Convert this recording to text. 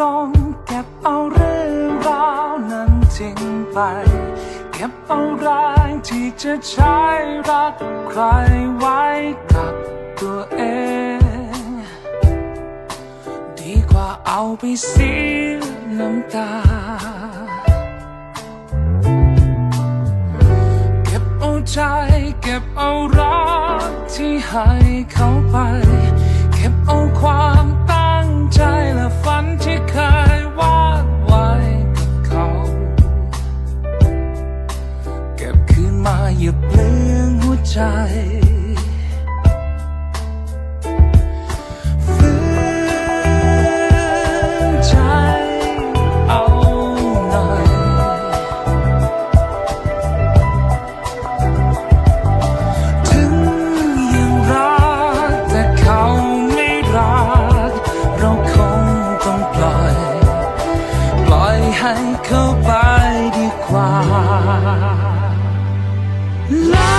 รงเก็บเอาเรื่องราวนั้นทิ้งไป เก็บเอาแรงที่จะใช้รักใครไว้กับตัวเอง ดีกว่าเอาไปเสียน้ำตา เก็บเอาใจ เก็บเอารักที่ให้เขาไป เก็บเอาความ ใจและฝันที่เคยวาดไว้กับเขา เก็บคืนมาอย่าเปลืองหัวใจ ปล่อยใ